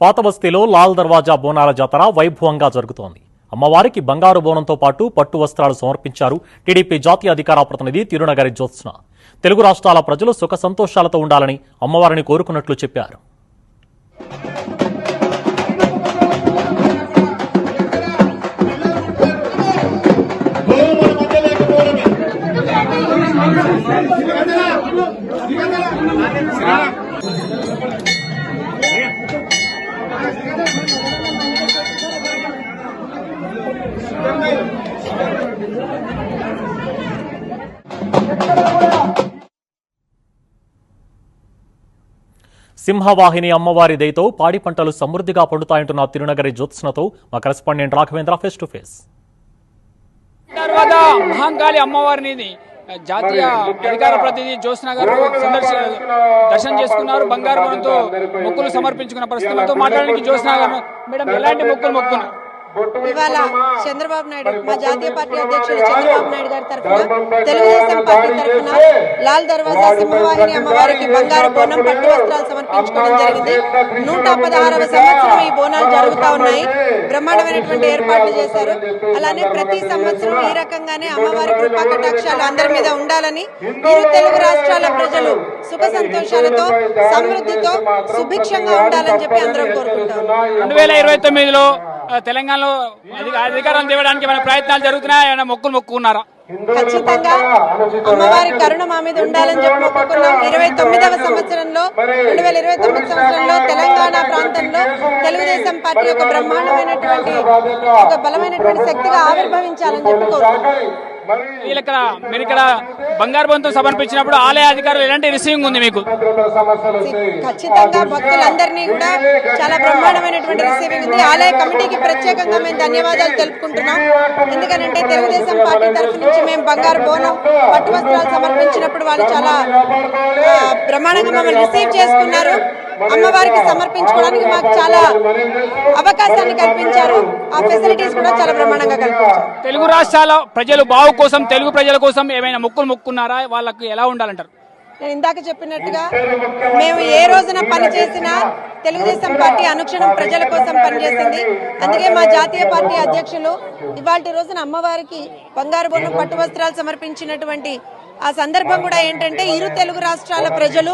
పాతబస్తీలో లాల్ దర్వాజా బోనాల జాతర వైభవంగా జరుగుతోంది. అమ్మవారికి బంగారు బోనంతో పాటు పట్టు వస్త్రాలు సమర్పించారు టీడీపీ జాతీయ అధికార ప్రతినిధి తిరునగరి జ్యోత్స్న. తెలుగు రాష్ట్రాల ప్రజలు సుఖ సంతోషాలతో ఉండాలని అమ్మవారిని కోరుకున్నట్లు చెప్పారు. గోవుల సింహవాహిని అమ్మవారి దయతో పాడి పంటలు సమృద్ధిగా పండుతాయంటున్న తిరునగరి జ్యోత్స్నతో మా correspondent Raghavendra face to face తర్వాత మహంకాళి అమ్మవారిని జాతీయ అధికార ప్రతినిధి జ్యోత్స్న గారు సందర్శ దర్శనం చేసుకున్నారు. బంగారు మొక్కులు సమర్పించుకున్న పరిస్థితి మనతో మాట్లాడడానికి జ్యోత్స్న గారు మేడం ఎలాంటి మొక్కులు మొక్కున్నారు? ఇవాళ చంద్రబాబు నాయుడు మా జాతీయ పార్టీ అధ్యక్షులు చంద్రబాబు నాయుడు గారి తరఫున తెలుగుదేశం పార్టీ తరఫున లాల్ దర్వాజా సింహవాహిని అమ్మవారికి బంగారు బోనం పట్టు వస్త్రాలు సమర్పించుకోవడం జరిగింది. నూట పదహారవ సంవత్సరం ఈ బోనాలు జరుగుతా ఉన్నాయి. బ్రహ్మాండమైనటువంటి ఏర్పాట్లు చేశారు. అలానే ప్రతి సంవత్సరం ఈ రకంగానే అమ్మవారి కృపా కటాక్షాలు అందరి మీద ఉండాలని ఇరు తెలుగు రాష్ట్రాల ప్రజలు సుఖ సంతోషాలతో సమృద్ధితో సుభిక్షంగా ఉండాలని చెప్పి అందరం కోరుకుంటాం. రెండు వేల ఇరవై తొమ్మిదిలో తెలంగాణలో అధికారం తేవడానికి ఏమైనా ప్రయత్నాలు జరుగుతున్నాయా? ఏమైనా మొక్కులు మొక్కున్నారా ఖచ్చితంగా అమ్మవారి కరుణ మా మీద ఉండాలని చెప్పి ఒప్పుకున్నాం ఇరవై తొమ్మిదవ సంవత్సరంలో రెండు వేల ఇరవై తొమ్మిది సంవత్సరంలో తెలంగాణ ప్రాంతంలో తెలుగుదేశం పార్టీ ఒక బ్రహ్మాండమైనటువంటి ఒక బలమైనటువంటి శక్తిగా ఆవిర్భవించాలని చెప్పి కోరుకుంటున్నాం. వీళ్ళు ఇక్కడ మీరు ఇక్కడ బంగారు బొమ్మతో సమర్పించినప్పుడు ఆలయ అధికారులు ఎలాంటి రిసీవింగ్ ఉంది మీకు? ఖచ్చితంగా భక్తులందరినీ కూడా చాలా బ్రహ్మాండమైనటువంటి రిసీవింగ్ ఉంది. ఆలయ కమిటీకి ప్రత్యేకంగా మేము ధన్యవాదాలు తెలుపుకుంటున్నాం. ఎందుకనంటే తెలుగుదేశం పార్టీ తరఫు నుంచి మేము బంగారు బోనం పట్టు వస్త్రాలు సమర్పించినప్పుడు వాళ్ళు చాలా బ్రహ్మాండంగా మమ్మల్ని రిసీవ్ చేసుకున్నారు అమ్మవారికి సమర్పించుకోవడానికి మాకు చాలా అవకాశాన్ని కల్పించారు. ఆ ఫెసిలిటీస్ కూడా చాలా బ్రహ్మాండంగా కల్పించారు. తెలుగు రాష్ట్రాల ప్రజలు బావు కోసం తెలుగు ప్రజల కోసం ఏమైనా మొక్కులు మొక్కున్నారా? వాళ్ళకు ఎలా ఉండాలంటారు? నేను ఇందాక చెప్పినట్టుగా మేము ఏ రోజున పని చేసినా తెలుగుదేశం పార్టీ అనుక్షణం ప్రజల కోసం పనిచేసింది. అందుకే మా జాతీయ పార్టీ అధ్యక్షులు ఇవాళ రోజున అమ్మవారికి బంగారు బొన్ను పట్టు వస్త్రాలు సమర్పించినటువంటి ఆ సందర్భం కూడా ఏంటంటే ఇరు తెలుగు రాష్ట్రాల ప్రజలు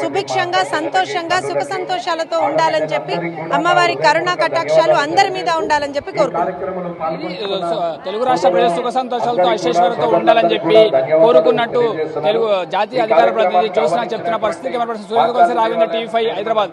సుభిక్షంగా సంతోషంగా సుఖ సంతోషాలతో ఉండాలని చెప్పి అమ్మవారి కరుణా కటాక్షాలు అందరి మీద ఉండాలని చెప్పి కోరుకుంటున్నాం. తెలుగు రాష్ట్ర ప్రజలు సుఖ సంతోషాలతో ఐశ్వర్యంతో ఉండాలని చెప్పి కోరుకున్నట్టు తెలుగు జాతీయ అధికార ప్రతినిధి చూసిన చెప్తున్న పరిస్థితి కెమెరా పర్సన్ కోసం టీవీ ఫైవ్ హైదరాబాద్.